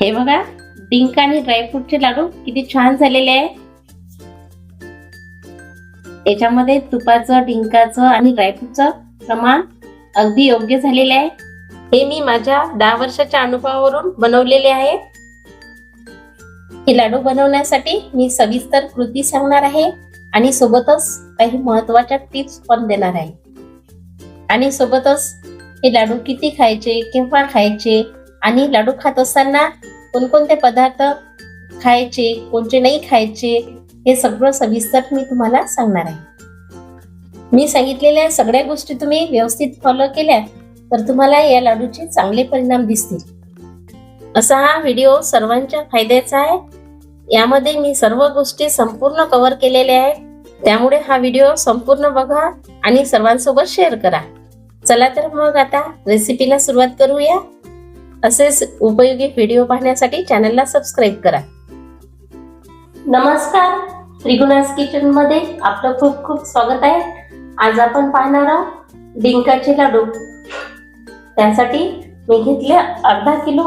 हे बघा डिंक आणि ड्रायफ्रूटचे लाडू किती छान झालेले आहे. याच्यामध्ये तुपाचं डिंकाचं आणि ड्रायफ्रूटचं प्रमाण अगदी योग्य झालेले आहे. हे मी माझ्या दहा वर्षाच्या अनुभवावरून बनवलेले आहे. हे लाडू बनवण्यासाठी मी सविस्तर कृती सांगणार आहे आणि सोबतच काही महत्त्वाच्या टिप्स पण देणार आहे. आणि सोबतच हे लाडू किती खायचे केव्हा खायचे आणि लाडू खात असताना कोणकोणते पदार्थ खायचे कोणते नाही खायचे हे सगळं सविस्तर मी तुम्हाला सांगणार आहे. मी सांगितलेल्या सगळ्या गोष्टी तुम्ही व्यवस्थित फॉलो केल्या तर तुम्हाला या लाडूचे चांगले परिणाम दिसतील. असा हा व्हिडिओ सर्वांच्या फायद्याचा आहे. यामध्ये मी सर्व गोष्टी संपूर्ण कव्हर केलेल्या आहेत. त्यामुळे हा व्हिडिओ संपूर्ण बघा आणि सर्वांसोबत शेअर करा. चला तर मग आता रेसिपीला सुरुवात करूया. असेच उपयोगी व्हिडिओ पाहण्यासाठी चॅनलला सबस्क्राईब करा. नमस्कार त्रिगुणास किचनमध्ये आपलं खूप खूप स्वागत आहे. आज आपण पाहणार आहोत डिंकाचे लाडू. त्यासाठी मी घेतले अर्धा किलो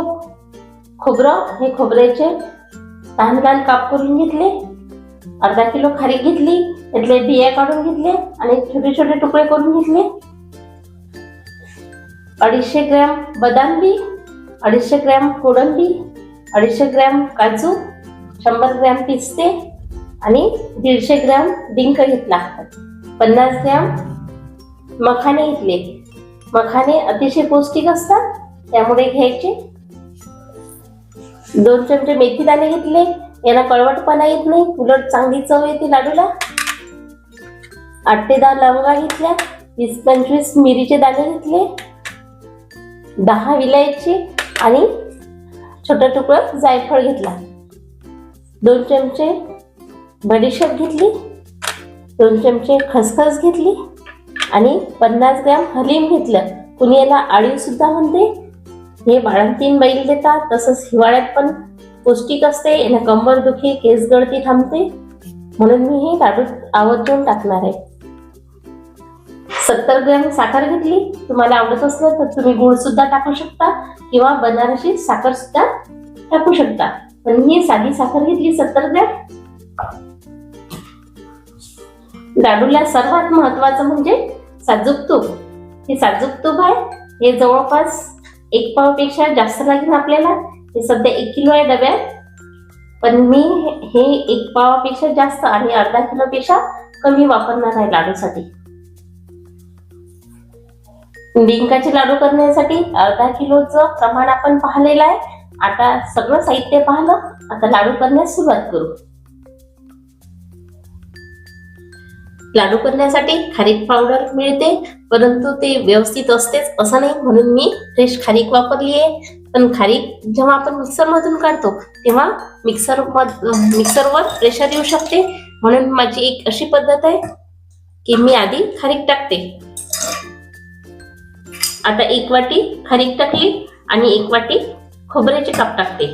खोबरं. हे खोबऱ्याचे लहान लहान काप करून घेतले. अर्धा किलो खारीक घेतली त्यातले बिया काढून घेतले आणि छोटे छोटे तुकडे करून घेतले. अडीचशे ग्रॅम बदाम बी अडीचशे ग्रॅम कोडंबी अडीचशे ग्रॅम काजू शंभर ग्रॅम पिस्ते आणि दीडशे ग्रॅम डिंक घेतला. पन्नास ग्रॅम मखाने घेतले. मखाने अतिशय पौष्टिक असतात त्यामुळे घ्यायचे. दोन चमचे मेथी दाणे घेतले याला कळवटपणा येत नाही उलट चांगली चव येते लाडूला. आठ ते दहा लवंगा घेतल्या वीस पंचवीस मिरीचे दाणे घेतले. दहा विलायची आणि छोटा तुकडा जायफळ घेतला. दोन चमचे बडीशेप घेतली. दोन चमचे खसखस घेतली. आणि पन्नास ग्रॅम हलीम घेतलं. कुणी याला आळीव सुद्धा म्हणते. हे बाळंतीन बैल देतात. तसंच हिवाळ्यात पण पौष्टिक असते. याला कंबर दुखी केस गळती थांबते. म्हणून मी हे लाडू आवर्जून टाकणार आहे. सत्तर ग्रॅम साखर घेतली. तुम्हाला आवडत असलं तर तुम्ही गुळ सुद्धा टाकू शकता. किंवा बनारसी साखर सुद्धा टाकू शकता. पण मी साधी साखर घेतली सत्तर ग्रॅम. लाडूला सर्वात महत्वाचं म्हणजे साजूक तूप. हे साजूक तूप आहे. हे जवळपास एक पावपेक्षा जास्त लागेल आपल्याला. हे सध्या एक किलो आहे डब्यात. पण मी हे एक पावापेक्षा जास्त आणि अर्धा किलोपेक्षा कमी वापरणार आहे लाडूसाठी डिंकाचे लाडू करण्यासाठी अर्धा किलोचं प्रमाण आपण पाहिलेलं आहे. आता सगळं साहित्य पाहिलं आता लाडू करण्यास सुरुवात करू. लाडू करण्यासाठी खारीक पावडर मिळते परंतु ते व्यवस्थित असतेच असं नाही म्हणून मी फ्रेश खारीक वापरली आहे. पण खारीक जेव्हा आपण मिक्सर मधून काढतो तेव्हा मिक्सर मिक्सरवर प्रेशर येऊ शकते. म्हणून माझी एक अशी पद्धत आहे की मी आधी खारीक टाकते. आता एक वाटी खरीक टाकली आणि एक वाटी खोबऱ्याचे काप टाकते.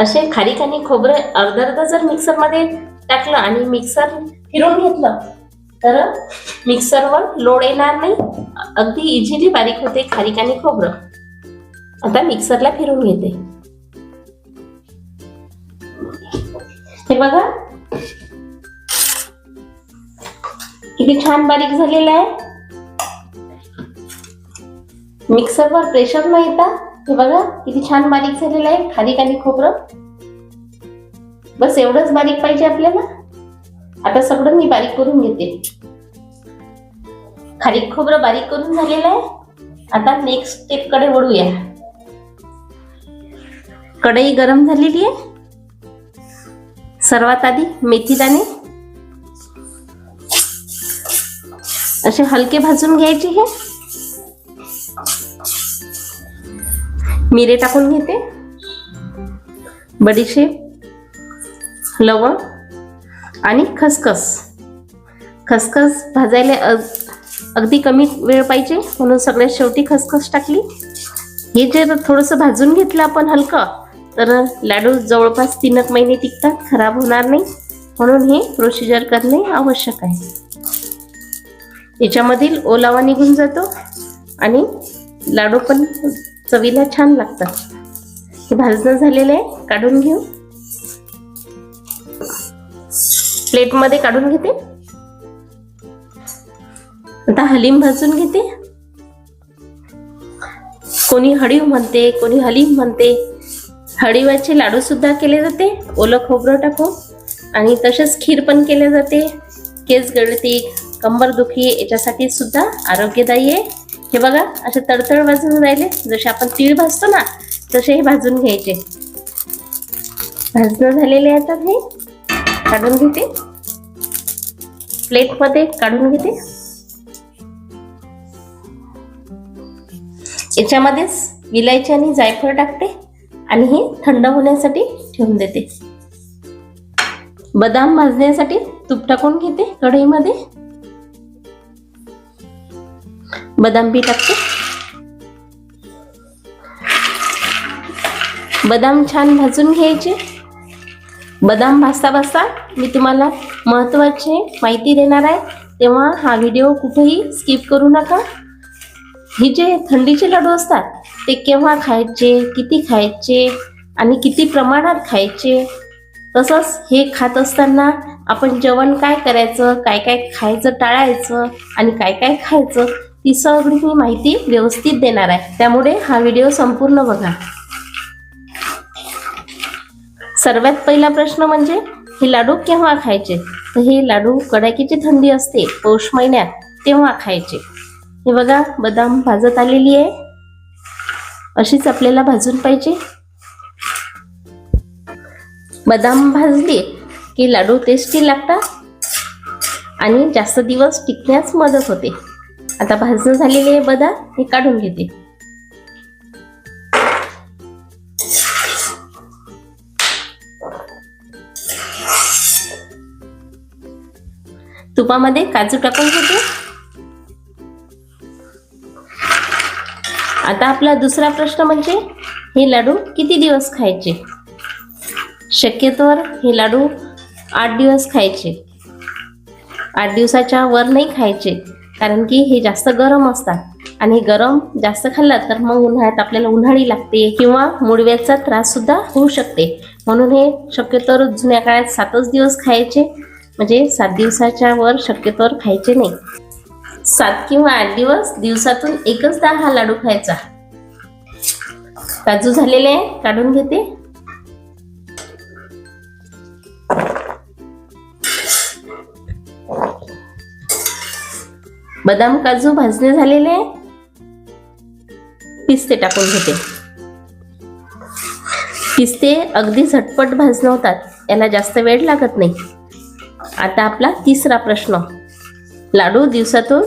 असे खारीक आणि खोबरं अर्ध अर्ध जर मिक्सरमध्ये टाकलं आणि मिक्सर फिरून घेतलं तर मिक्सरवर लोड येणार नाही. अगदी इझिली बारीक होते खारीक आणि खोबरं. आता मिक्सरला फिरून घेते. हे बघा किती छान बारीक झालेलं आहे. मिक्सरवर प्रेशर न येता हे. बघा किती छान बारीक झालेलं आहे. खारीक आणि खोबरं. बस एवढंच बारीक पाहिजे आपल्याला. आता सगळं मी बारीक करून घेते. खारीक खोबरं बारीक करून झालेलं आहे. आता नेक्स्ट स्टेपकडे वळूया. कढई गरम झालेली आहे. सर्वात आधी मेथी दाणे असे हलके भाजून घ्यायचे हे. मिरे टाकून घेते. बडीशेप लवंग आणि खसखस. खसखस भाजायला अग- अगदी कमी वेळ पाहिजे म्हणून सगळ्यात शेवटी खसखस टाकली. हे जर थोडंसं भाजून घेतलं आपण हलकं तर लाडू जवळपास तीन एक महिने टिकतात खराब होणार नाही. म्हणून हे प्रोसिजर करणे आवश्यक आहे. याच्यामधील ओलावा निघून जातो आणि लाडू पण चवीला छान लागतात. हे भाजणं झालेलं आहे काढून घेऊ. प्लेटमध्ये काढून घेते. आता हलीम भाजून घेते. कोणी हळीव म्हणते कोणी हलीम म्हणते. हळीवाचे लाडू सुद्धा केले जाते. ओलं खोबरं टाकून. आणि तसेच खीर पण केले जाते. केस गळती कंबर दुखी याच्यासाठी सुद्धा आरोग्यदायी आहे. हे बघा असे तडतड भाजून राहिले. जसे आपण तीळ भाजतो ना तसे हे भाजून घ्यायचे. भाजणं झालेले आहेत आता हे. काढून घेते. प्लेटमध्ये काढून घेते. याच्यामध्येच विलायची आणि जायफळ टाकते आणि हे थंड होण्यासाठी ठेवून देते. बदाम भाजण्यासाठी तूप टाकून घेते कढईमध्ये. बदाम बी टाकते. बदाम छान भाजून घ्यायचे. बदाम भाजता भाजता मी तुम्हाला महत्वाची माहिती देणार आहे. तेव्हा हा व्हिडिओ कुठेही स्किप करू नका. हे जे थंडीचे लाडू असतात ते केव्हा खायचे किती खायचे आणि किती प्रमाणात खायचे तसंच हे खात असताना आपण जेवण काय करायचं काय काय खायचं टाळायचं आणि काय काय खायचं ती सगळी मी माहिती व्यवस्थित देणार आहे. त्यामुळे हा व्हिडिओ संपूर्ण बघा. सर्वात पहिला प्रश्न म्हणजे हे लाडू केव्हा खायचे? तर हे लाडू कडाकीची थंडी असते पौष महिन्यात तेव्हा खायचे. हे बघा बदाम भाजत आलेली आहे. अशीच आपल्याला भाजून पाहिजे. बदाम भाजली की लाडू टेस्टी लागतात. आणि जास्त दिवस टिकण्यास मदत होते. आता भाजून झालेले हे बदाम हे काढून घेते. तुपामध्ये काजू टाकून घेते. आता आपला दुसरा प्रश्न म्हणजे हे लाडू किती दिवस खायचे? शक्यतोवर हे लाडू आठ दिवस खायचे. आठ दिवसाच्या वर नाही खायचे. कारण की हे जास्त गरम असतात. आणि गरम जास्त खाल्लं तर मग उन्हाळ्यात आपल्याला उन्हाळी लागते किंवा मुडव्याचा त्रास सुद्धा होऊ शकते. म्हणून हे शक्यतोवर जुन्या काळात सातच दिवस खायचे म्हणजे सात दिवसाच्या वर शक्यतोवर खायचे नाही. सात किंवा आठ दिवस दिवसातून एकचदा हा लाडू खायचा. काजू झालेले आहे काढून घेते. बदाम काजू भाजणे झालेले पिस्ते टाकून घेते. पिस्ते अगदी झटपट भाजणं होतात याला जास्त वेळ लागत नाही. आता आपला तिसरा प्रश्न. लाडू दिवसातून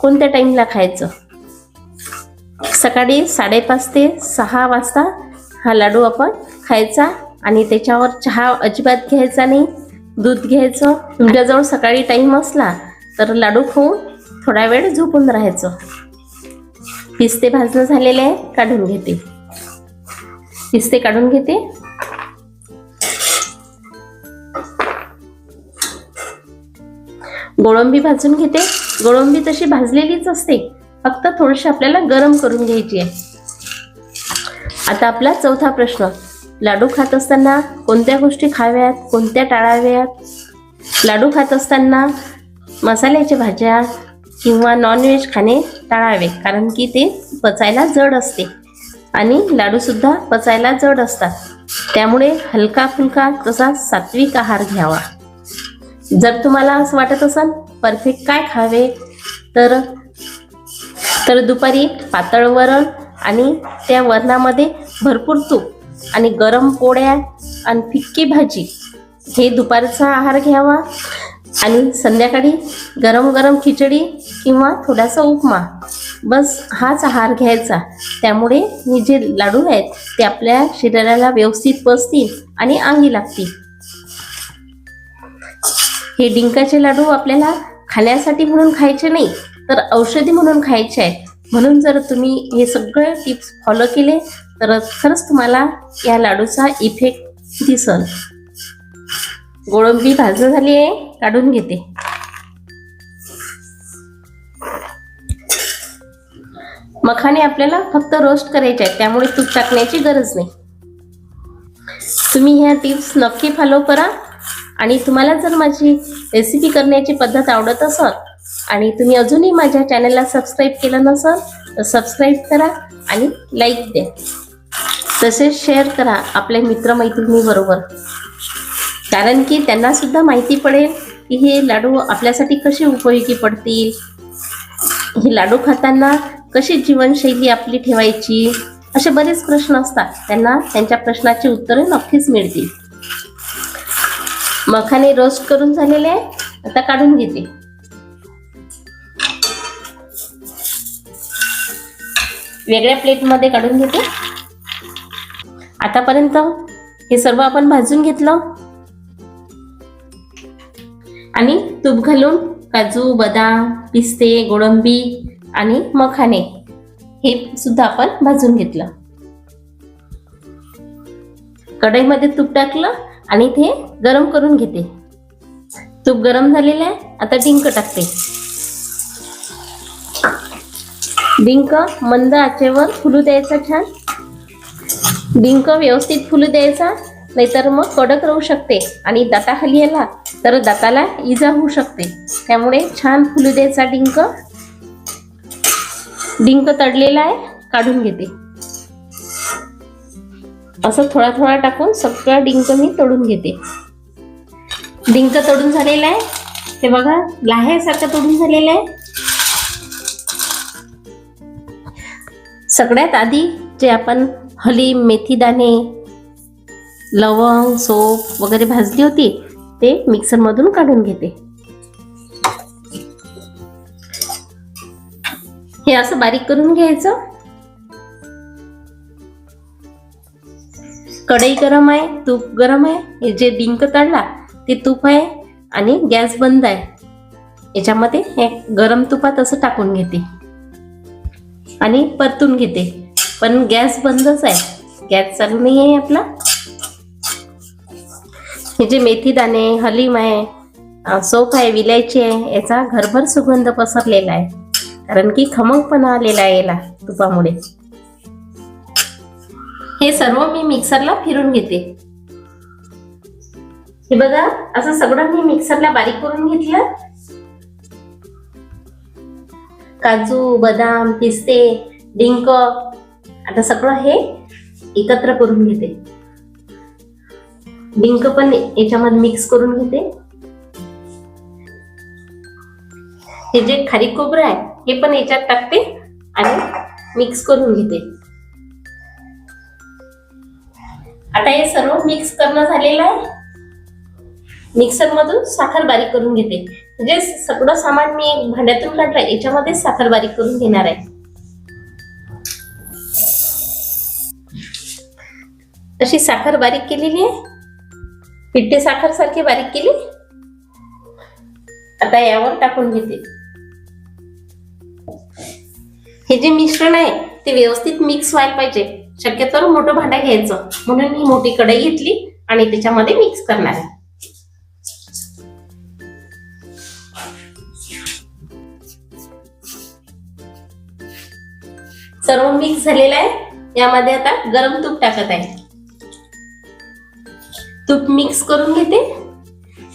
कोणत्या टाईमला खायचं? सकाळी साडेपाच ते सहा वाजता हा लाडू आपण खायचा आणि त्याच्यावर चहा अजिबात घ्यायचा नाही. दूध घ्यायचं. तुमच्याजवळ सकाळी टाईम असला तर लाडू खाऊन थोडा वेळ झोपून राहायचं. पिस्ते भाजणं झालेले आहे काढून घेते. पिस्ते काढून घेते. गोळंबी भाजून घेते. गोळंबी तशी भाजलेलीच असते. फक्त थोडीशी आपल्याला गरम करून घ्यायची आहे. आता आपला चौथा प्रश्न. लाडू खात असताना कोणत्या गोष्टी खाव्यात? कोणत्या टाळाव्यात? लाडू खात असताना मसाल्याच्या भाज्या किंवा नॉनव्हेज खाणे टाळावे कारण की ते पचायला जड असते. आणि लाडूसुद्धा पचायला जड असतात. त्यामुळे हलका फुलका तसा सात्विक आहार घ्यावा. जर तुम्हाला असं वाटत असेल परफेक्ट काय खावे तर तर दुपारी पातळ वरण आणि त्या वरणामध्ये भरपूर तूप आणि गरम पोळ्या आणि फिक्की भाजी. हे दुपारचा आहार घ्यावा. आणि संध्याकाळी गरम गरम खिचडी किंवा थोडासा उपमा. बस हाच आहार घ्यायचा. त्यामुळे हे जे लाडू आहेत ते आपल्या शरीराला व्यवस्थित पचतील आणि अंगी लागतील. हे डिंकाचे लाडू आपल्याला खाण्यासाठी म्हणून खायचे नाही तर औषधी म्हणून खायचे आहे म्हणून जर तुम्ही हे सगळे टिप्स फॉलो केले तर खरंच तुम्हाला या लाडूचा इफेक्ट दिसल. गोळंबी भाजणं झाली आहे काढून घेते. मखाने आपल्याला फक्त रोस्ट करायचे आहेत त्यामुळे तूप टाकण्याची गरज नाही. तुम्ही ह्या टिप्स नक्की फॉलो करा. आणि तुम्हाला जर माझी रेसिपी करण्याची पद्धत आवडत असेल आणि तुम्ही अजूनही माझ्या चॅनलला सबस्क्राईब केलं नसेल तर सबस्क्राईब करा आणि लाईक द्या. तसेच शेअर करा आपल्या मित्रमैत्रिणीबरोबर. कारण की त्यांना सुद्धा माहिती पडेल की हे लाडू आपल्यासाठी कसे उपयोगी पडतील. हे लाडू खाताना कशी जीवनशैली आपली ठेवायची? असे बरेच प्रश्न असतात. त्यांना त्यांच्या प्रश्नाची उत्तरे नक्कीच मिळतील. मखाने रोस्ट करून झालेले आहे आता काढून घेते. वेगळ्या प्लेटमध्ये काढून घेते. आतापर्यंत हे सर्व आपण भाजून घेतलं. आणि तूप घालून काजू बदाम पिस्ते गोळंबी आणि मखाने हे सुद्धा आपण भाजून घेतलं. कढईमध्ये तूप टाकलं आणि ते गरम करून घेते. तूप गरम झालेलं आहे आता डिंक टाकते. डिंक मंद आचेवर फुलू द्यायचा छान. डिंक व्यवस्थित फुलू द्यायचा. नाहीतर मग कडक राहू शकते आणि दाताखाली आला तर दाताला इजा होऊ शकते. त्यामुळे छान फुलू द्यायचा डिंक डिंक तडलेला आहे काढून घेते. असं थोडा थोडा टाकून सगळा डिंक मी तोडून घेते. डिंक तोडून झालेला आहे. ते बघा लाह्यासारखं तोडून झालेलं आहे. सगळ्यात आधी जे आपण हली मेथी दाणे लवंग सोप वगैरे भाजली होती ते मिक्सरमधून काढून घेते. हे असं बारीक करून घ्यायचं. कढई गरम आहे तूप गरम आहे हे जे डिंक तळला ते तूप आहे आणि गॅस बंद आहे. याच्यामध्ये हे गरम तुपात असं टाकून घेते. आणि परतून घेते. पण गॅस बंदच आहे. गॅस चालू नाही आहे आपला. हे जे मेथी दाणे हलीम आहे सोप आहे विलायची आहे याचा घरभर सुगंध पसरलेला आहे. कारण की खमंगपणा आलेला आहे याला तुपामुळे. हे सर्व मी मिक्सरला फिरून घेते. हे बघा असं सगळं मी मिक्सरला बारीक करून घेतलं. काजू बदाम पिस्ते डिंक आता सगळं हे एकत्र करून घेते. डिंक पण याच्यामध्ये मिक्स करून घेते. हे जे खारी खोबरं आहे हे पण याच्यात टाकते आणि मिक्स करून घेते. आता हे सर्व मिक्स करणं झालेलं आहे. मिक्सर मधून साखर बारीक करून घेते. म्हणजे सगळं सामान मी एक भांड्यातून काढलंय याच्यामध्ये साखर बारीक करून घेणार आहे. अशी साखर बारीक केलेली आहे. पिठे साखर सारखी बारीक केली? आता यावर टाकून घेते. हे जे मिश्रण आहे ते व्यवस्थित मिक्स व्हायला पाहिजे. शक्यतो मोठं भांडा घ्यायचं. म्हणून ही मोठी कढई घेतली आणि त्याच्यामध्ये मिक्स करणार आहे. सर्व मिक्स झालेलं आहे. यामध्ये आता गरम तूप टाकत आहे. तूप मिक्स करून घेते.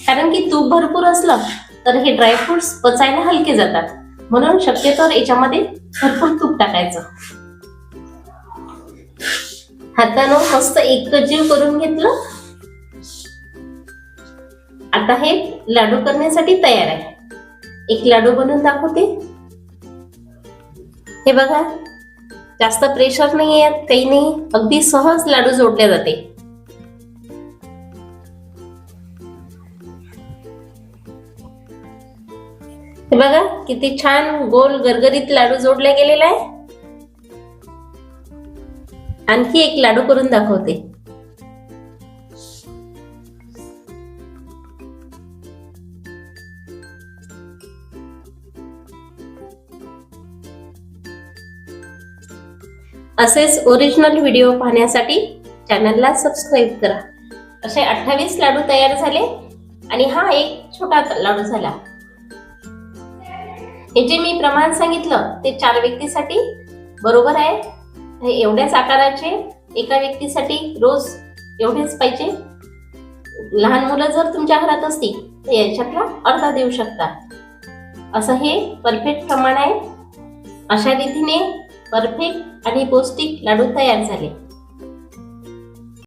कारण की तूप भरपूर असलं तर हे ड्रायफ्रुट्स पचायला हलके जातात. म्हणून शक्यतो याच्यामध्ये भरपूर तूप टाकायचं. हातानं मस्त एकजीव करून घेतलं. आता हे लाडू करण्यासाठी तयार आहे. एक लाडू बनवून दाखवते. हे बघा जास्त प्रेशर नाही आहे काही नाही. अगदी सहज लाडू जोडले जाते. हे बघा किती छान गोल गरगरीत लाडू जोडला गेलेला आहे आणखी एक लाडू करून दाखवते. असेच ओरिजिनल व्हिडिओ पाहण्यासाठी चॅनलला सबस्क्राईब करा. असे अठ्ठावीस लाडू तयार झाले आणि हा एक छोटा लाडू झाला. हे जे मी प्रमाण सांगितलं ते चार व्यक्तीसाठी बरोबर आहे. हे एवढ्याच आकाराचे एका व्यक्तीसाठी रोज एवढेच पाहिजे. लहान मुलं जर तुमच्या घरात असतील तर याच्यातला अर्धा देऊ शकता. असं हे परफेक्ट प्रमाण आहे. अशा रीतीने परफेक्ट आणि पौष्टिक लाडू तयार झाले.